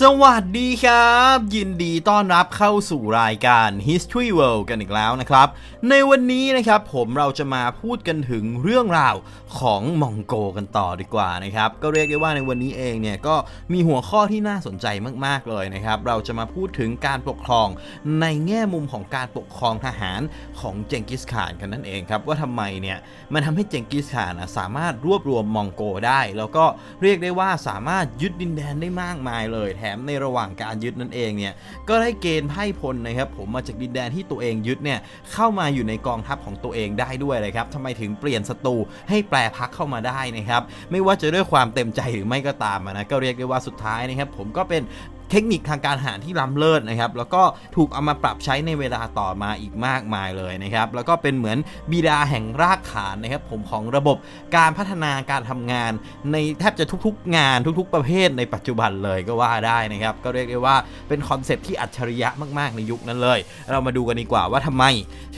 สวัสดีครับ ยินดีต้อนรับเข้าสู่รายการ History World กันอีกแล้วนะครับ ในวันนี้นะครับผมเราจะมาพูดกันถึงเรื่องราวของมองโกกันต่อดีกว่านะครับ ก็เรียกได้ว่าในวันนี้เองเนี่ยก็มีหัวข้อที่น่าสนใจมาก ๆ เลยนะครับ เราจะมาพูดถึงการปกครองในแง่มุมของการปกครองทหารของเจงกิสข่านกันนั่นเองครับ ว่าทำไมเนี่ยมันทำให้เจงกิสข่านสามารถรวบรวมมองโกได้ แล้วก็เรียกได้ว่าสามารถยึดดินแดนได้มากมายเลยแถมในระหว่างการยึดนั่นเองเนี่ยก็ได้เกณฑ์ไพ่พลนะครับผมมาจากดินแดนที่ตัวเองยึดเนี่ยเข้ามาอยู่ในกองทัพของตัวเองได้ด้วยเลยครับทำไมถึงเปลี่ยนศัตรูให้แปรพักเข้ามาได้นะครับไม่ว่าจะด้วยความเต็มใจหรือไม่ก็ตามนะก็เรียกได้ว่าสุดท้ายนะครับผมก็เป็น เทคนิคทางการหารที่ล้ำเลิศนะครับ แล้วก็ถูกเอามาปรับใช้ในเวลาต่อมาอีกมากมายเลยนะครับ แล้วก็เป็นเหมือนบิดาแห่งรากฐานนะครับผมของระบบการพัฒนาการทำงาน ในแทบจะทุกๆ งานทุกๆ ประเภทในปัจจุบันเลยก็ว่าได้นะครับ ก็เรียกได้ว่าเป็นคอนเซปที่อัจฉริยะมากๆ ในยุคนั้นเลย เรามาดูกันดีกว่าว่าทำไม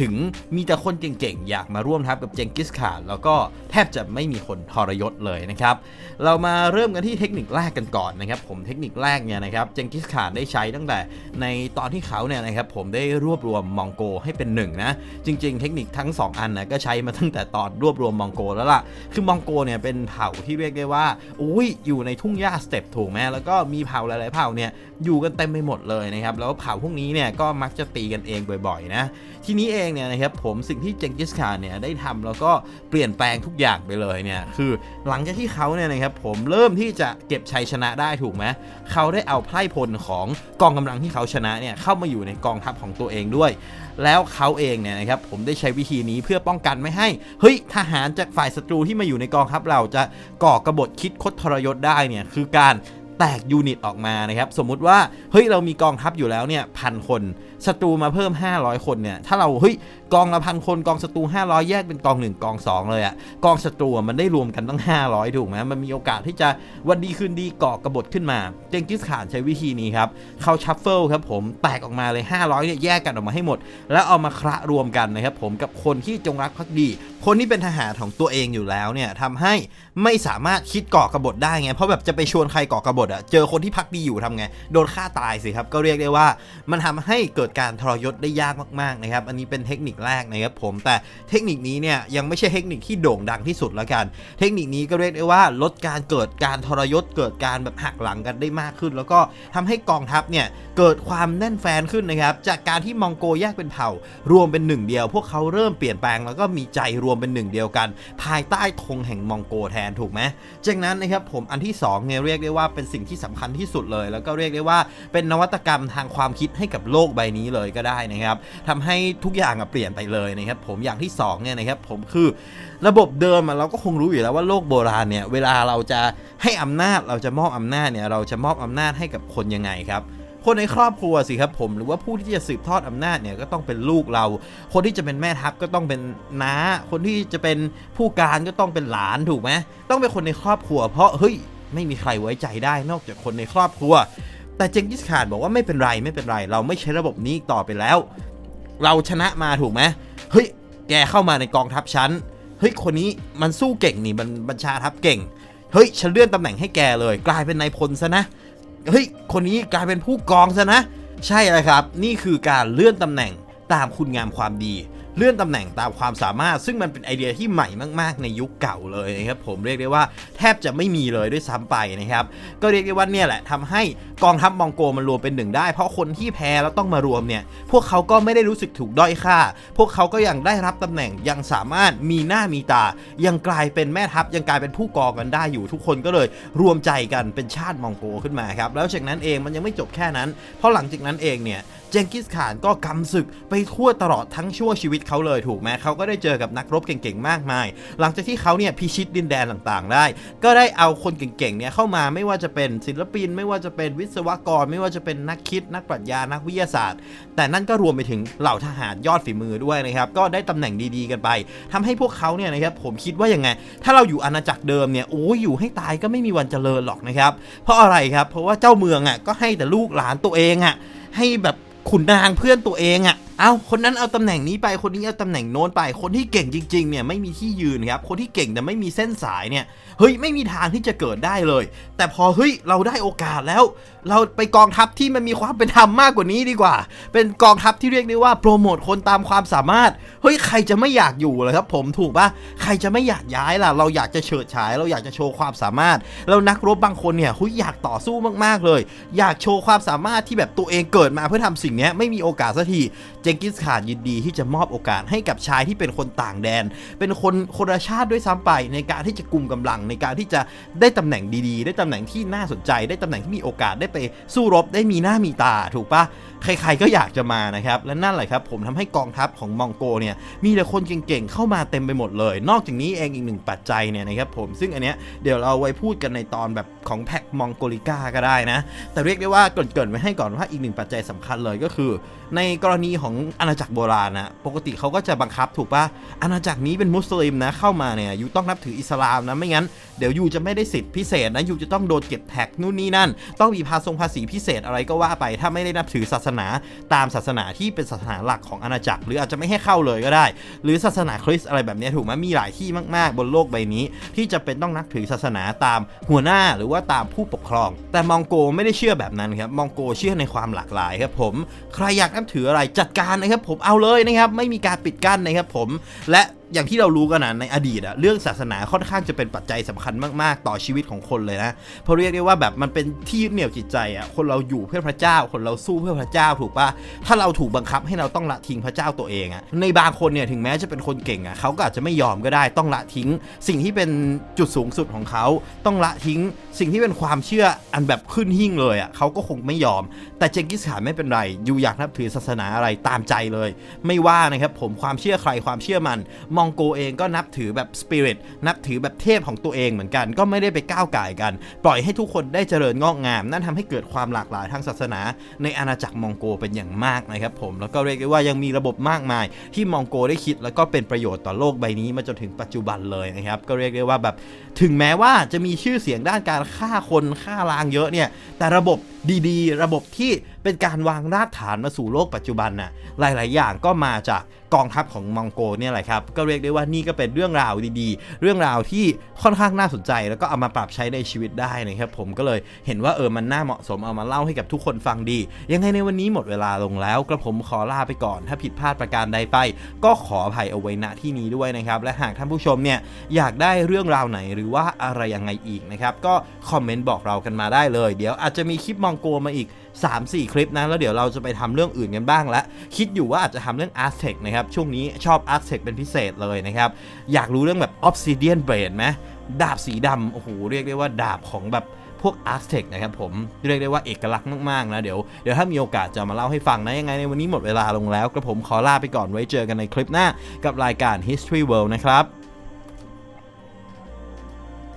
ถึงมีแต่คนเก่งๆ อยากมาร่วมทัพกับเจงกิสข่านแล้วก็แทบจะไม่มีคนทรยศเลยนะครับ เรามาเริ่มกันที่เทคนิคแรกกันก่อนนะครับ ผมเทคนิคแรกเนี่ยนะครับเจงกิสข่านได้ใช้ตั้งแต่ในตอนที่เขาเนี่ยนะครับผมได้รวบรวมมองโกให้เป็นหนึ่งนะจริง ๆ เทคนิคทั้ง 2 อันนะก็ใช้มาตั้งแต่ตอนรวบรวมมองโกแล้วล่ะคือมองโกเนี่ยเป็นเผ่าที่เรียกได้ว่าอุ้ยอยู่ในทุ่งหญ้าสเต็ปถูกไหมแล้วก็มีเผ่าหลายๆเผ่าเนี่ยอยู่กันเต็มไปหมดเลยนะครับแล้วเผ่าพวกนี้เนี่ยก็มักจะตีกันเองบ่อยๆนะทีนี้เองเนี่ยนะครับผมสิ่งที่เจงกิสข่านเนี่ยได้ทำแล้วก็เปลี่ยนแปลงทุกอย่างไปเลยเนี่ยคือหลังจากที่เขาเนี่ยนะครับผมเริ่มที่จะเก็บชัยชนะได้ถูกไหมเขาได้เอาไพร่พลของกองกำลังที่เขาชนะเนี่ยเข้ามาอยู่ในกองทัพของตัวเองด้วย แล้วเขาเองเนี่ยนะครับผมได้ใช้วิธีนี้เพื่อป้องกันไม่ให้เฮ้ยทหารจากฝ่ายศัตรูที่มาอยู่ในกองทัพเราจะก่อกระบฏคิดคดทรยศได้เนี่ยคือการ แตกยูนิตออกมานะครับ สมมุติว่าเฮ้ยเรามีกองทัพอยู่แล้วเนี่ยพันคนศัตรูมาเพิ่ม 500 คนเนี่ยถ้าเราเฮ้ยกองละพันคนกองศัตรู500 แยกเป็นกอง 1 กอง 2 เลยอะกองศัตรูมันได้รวมกันตั้ง 500 ถูกไหมมันมีโอกาสที่จะวันดีคืนดีก่อกระบฏขึ้นมา เจงกิสข่านใช้วิธีนี้ครับเขาชัฟเฟิลครับผมแตกออกมาเลย 500เนี่ยแยกกันออกมาให้หมด แล้วเอามาคระรวมกันนะครับผมกับคนที่จงรักภักดี คนที่เป็นทหารของตัวเองอยู่แล้วเนี่ยทำให้ไม่สามารถคิดก่อกระบฏได้ไงเพราะแบบจะไปชวนใครก่อกระบฏอะเจอคนที่พักดีอยู่ทำไง โดนฆ่าตายสิครับ ก็เรียกได้ว่า มันทำให้เกิดการทรยศได้ยากมากๆนะครับ อันนี้เป็นเทคนิคแรกนะครับผม แต่เทคนิคนี้เนี่ยยังไม่ใช่เทคนิคที่โด่งดังที่สุดแล้วกัน เทคนิคนี้ก็เรียกได้ว่าลดการเกิดการทรยศ เกิดการแบบหักหลังกันได้มากขึ้น แล้วก็ทำให้กองทัพเนี่ยเกิดความแน่นแฟนขึ้นนะครับ จากการที่มองโกแยกเป็นเผ่ารวมเป็นหนึ่งเดียว พวกเขาเริ่มเปลี่ยนแปลงแล้วก็มีใจรวมเป็นหนึ่งเดียวกัน ภายใต้ธงแห่งมองโกแทนถูกไหมจากนั้นนะครับผมอันที่สองเนี่ยเรียกได้ว่าเป็นสิ่งที่สำคัญที่สุดเลย แล้วก็เรียกได้ว่าเป็นนวัตกรรมทางความคิดให้กับโลกใบนี้เลยก็ได้นะครับทำให้ทุกอย่างเปลี่ยนไปเลยนะครับ ผมอย่างที่สองเนี่ยนะครับผมคือระบบเดิมเราก็คงรู้อยู่แล้วว่าโลกโบราณเนี่ยเวลาเราจะให้อำนาจเราจะมอบอำนาจเนี่ยเราจะมอบอำนาจให้กับคนยังไงครับคนในครอบครัวสิครับผมหรือว่าผู้ที่จะสืบทอดอำนาจเนี่ยก็ต้องเป็นลูกเรา คนที่จะเป็นแม่ทัพก็ต้องเป็นน้า คนที่จะเป็นผู้การก็ต้องเป็นหลานถูกไหมต้องเป็นคนในครอบครัว เพราะเฮ้ย ไม่มีใครไว้ใจได้นอกจากคนในครอบครัว แต่เจงกิสข่านบอกว่าไม่เป็นไรไม่เป็นไร เราไม่ใช้ระบบนี้ต่อไปแล้ว เราชนะมาถูกไหมเฮ้ยแกเข้ามาในกองทัพชั้นเฮ้ยคนนี้มันสู้เก่งนี่มันบัญชาทัพเก่งเฮ้ยฉันเลื่อนตำแหน่งให้แกเลย กลายเป็นนายพลซะนะเฮ้ยคนนี้กลายเป็นผู้กองซะนะ ใช่เลยครับ นี่คือการเลื่อนตำแหน่งตามคุณงามความดี เลื่อนตำแหน่งตามความสามารถ ซึ่งมันเป็นไอเดียที่ใหม่มาก ๆ ในยุคเก่าเลยนะครับผมเรียกได้ว่าแทบจะไม่มีเลยด้วยซ้ำไปนะครับก็เรียกได้ว่าเนี่ยแหละทำให้กองทัพมองโกมันรวมเป็นหนึ่งได้ เพราะคนที่แพ้แล้วต้องมารวมเนี่ยพวกเขาก็ไม่ได้รู้สึกถูกด้อยค่า พวกเขาก็ยังได้รับตำแหน่งยังสามารถมีหน้ามีตา ยังกลายเป็นแม่ทัพยังกลายเป็นผู้กองกันได้อยู่ทุกคนก็เลยรวมใจกันเป็นชาติมองโกขึ้นมาครับแล้วจากนั้นเองมันยังไม่จบแค่นั้น เพราะหลังจากนั้นเองเนี่ยเจงกิสข่านก็กำศึกไปทั่วตลอดทั้งชั่วชีวิตเขาเลยถูกไหมเขาก็ได้เจอกับนักรบเก่งๆมากมาย หลังจากที่เขาเนี่ยพิชิตดินแดนต่างๆ ได้ ก็ได้เอาคนเก่งๆเนี่ยเข้ามาไม่ว่าจะเป็นศิลปิน ไม่ว่าจะเป็นวิศวกร ไม่ว่าจะเป็นนักคิด นักปรัชญานักวิทยาศาสตร์ แต่นั่นก็รวมไปถึงเหล่าทหารยอดฝีมือด้วยนะครับก็ได้ตำแหน่งดีๆกันไปทำให้พวกเขาเนี่ยนะครับผมคิดว่ายังไง ถ้าเราอยู่อาณาจักรเดิมเนี่ยโอ้ยอยู่ให้ตายก็ไม่มีวันเจริญหรอกนะครับเพราะอะไรครับเพราะว่าเจ้าเมืองอะก็ให้แต่ลูกหลานตัวเองอะให้แบบขุนนางเพื่อนตัวเองอะ่ะ เอาคนนั้นเอาตำแหน่งนี้ไปคนนี้เอาตำแหน่งโน้นไป คนที่เก่งจริงๆเนี่ยไม่มีที่ยืนครับคนที่เก่งแต่ไม่มีเส้นสายเนี่ยเฮ้ยไม่มีทางที่จะเกิดได้เลย แต่พอเฮ้ยเราได้โอกาสแล้ว เราไปกองทัพที่มันมีความเป็นธรรมมากกว่านี้ดีกว่า เป็นกองทัพที่เรียกได้ว่าโปรโมทคนตามความสามารถ เฮ้ยใครจะไม่อยากอยู่เลยครับ ผมถูกปะใครจะไม่อยากย้ายล่ะ เราอยากจะเฉิดฉาย เราอยากจะโชว์ความสามารถ แล้วนักรบบางคนเนี่ยเฮ้ยอยากต่อสู้มากๆเลย อยากโชว์ความสามารถที่แบบตัวเองเกิดมาเพื่อทำสิ่งนี้ไม่มีโอกาสสักทีเจงกิสข่านยินดีที่จะมอบโอกาสให้กับชายที่เป็นคนต่างแดน เป็นคนคนละชาติด้วยซ้ำไป ในการที่จะกลุ่มกำลังในการที่จะได้ตำแหน่งดีๆ ได้ตำแหน่งที่น่าสนใจ ได้ตำแหน่งที่มีโอกาสได้ไปสู้รบได้มีหน้ามีตาถูกปะใครๆก็อยากจะมานะครับและนั่นแหละครับ ผมทำให้กองทัพของมองโกเนี่ยมีแต่คนเก่งๆเข้ามาเต็มไปหมดเลย นอกจากนี้เองอีกหนึ่งปัจจัยเนี่ยนะครับผมซึ่งอันเนี้ยเดี๋ยวเราเอาไว้พูดกันในตอนแบบของแพ็กมองโกลิก้าก็ได้นะ แต่เรียกได้ว่าเกินๆไว้ให้ก่อนว่าอีกหนึ่งปัจจัยสำคัญเลยก็คือ ในกรณีของอาณาจักรโบราณนะปกติเขาก็จะบังคับถูกปะอาณาจักรนี้เป็นมุสลิมนะเข้ามาเนี่ยยูต้องนับถืออิสลามนะไม่งั้นเดี๋ยวยูจะไม่ได้สิทธิพิเศษนะยูจะต้องโดนเก็บแท็กนู่นนี่นั่น ต้องมีภาษงภาษีพิเศษอะไรก็ว่าไป ถ้าไม่ได้นับถือศาสนาตามศาสนาที่เป็นศาสนาหลักของอาณาจักร หรืออาจจะไม่ให้เข้าเลยก็ได้ หรือศาสนาคริสต์อะไรแบบนี้ถูกไหมมีหลายที่มาก ๆ บนโลกใบนี้ ที่จะเป็นต้องนับถือศาสนาตามหัวหน้าหรือว่าตามผู้ปกครอง แต่มองโกไม่ได้เชื่อแบบนั้นครับมองโกเชื่อในความหลากหลายครับผมใครอยากนับถืออะไรจัดการนะครับผมเอาเลยนะครับไม่มีการปิดกั้นนะครับผมและอย่างที่เรารู้กันนะในอดีตอะเรื่องศาสนาค่อนข้างจะเป็นปัจจัยสำคัญมากๆ ต่อชีวิตของคนเลยนะเพราะเรียกได้ว่าแบบมันเป็นที่ยึดเหนี่ยวจิตใจอะคนเราอยู่เพื่อพระเจ้า คนเราสู้เพื่อพระเจ้าถูกปะถ้าเราถูกบังคับให้เราต้องละทิ้งพระเจ้าตัวเองอะในบางคนเนี่ยถึงแม้จะเป็นคนเก่งอะเขาก็อาจจะไม่ยอมก็ได้ต้องละทิ้ง สิ่งที่เป็นจุดสูงสุดของเขาต้องละทิ้ง สิ่งที่เป็นความเชื่ออันแบบขึ้นหิ่งเลยอะเขาก็คงไม่ยอม แต่เจงกิสขานไม่เป็นไรอยู่อยากนับถือศาสนาอะไรตามใจเลย ไม่ว่านะครับผมความเชื่อใครความเชื่อมันมองโกเองก็นับถือแบบสปิริตนับถือแบบเทพของตัวเองเหมือนกัน ก็ไม่ได้ไปก้าวไก่กัน ปล่อยให้ทุกคนได้เจริญงอกงาม นั่นทำให้เกิดความหลากหลายทางศาสนา ในอาณาจักรมองโกเป็นอย่างมากนะครับผมแล้วก็เรียกได้ว่ายังมีระบบมากมาย ที่มองโกได้คิดแล้วก็เป็นประโยชน์ต่อโลกใบนี้มาจนถึงปัจจุบันเลยนะครับก็เรียกได้ว่าแบบถึงแม้ว่าจะมีชื่อเสียงด้านการฆ่าคนฆ่าล้างเยอะเนี่ยแต่ระบบ ดีๆ ระบบที่เป็นการวางรากฐานมาสู่โลกปัจจุบันน่ะหลาย ๆ อย่างก็มาจากกองทัพของมองโกเนี่ยแหละครับ ก็เรียกได้ว่านี่ก็เป็นเรื่องราวดีๆ เรื่องราวที่ค่อนข้างน่าสนใจ แล้วก็เอามาปรับใช้ในชีวิตได้นะครับ ผมก็เลยเห็นว่าเออมันน่าเหมาะสมเอามาเล่าให้กับทุกคนฟังดี ยังไงในวันนี้หมดเวลาลงแล้วกระผมขอลาไปก่อน ถ้าผิดพลาดประการใดไป ก็ขออภัยเอาไว้ณที่นี้ด้วยนะครับ และหากท่านผู้ชมเนี่ยอยากได้เรื่องราวไหนหรือว่าอะไรยังไงอีกนะครับก็คอมเมนต์บอกเรากันมาได้เลย เดี๋ยวอาจจะมีคลิปมองโกมาอีก 3-4 คลิปนะ แล้วเดี๋ยวเราจะไปทำเรื่องอื่นกันบ้างละ คิดอยู่ว่าอาจจะทำเรื่อง a r t e c นะครับ ช่วงนี้ชอบ a r t e c เป็นพิเศษเลยนะครับ อยากรู้เรื่องแบบ Obsidian Blade ไหมดาบสีดำโอ้โหเรียกได้ว่าดาบของแบบพวก a r t e c นะครับผมเรียกได้ว่าเอกลักษณ์มาก ๆ นะ เดี๋ยวเดี๋ยวถ้ามีโอกาสจะมาเล่าให้ฟังนะ ยังไงในวันนี้หมดเวลาลงแล้วกระผมขอลาไปก่อนไว้เจอกันในคลิปหน้ากับรายการ History World นะครับ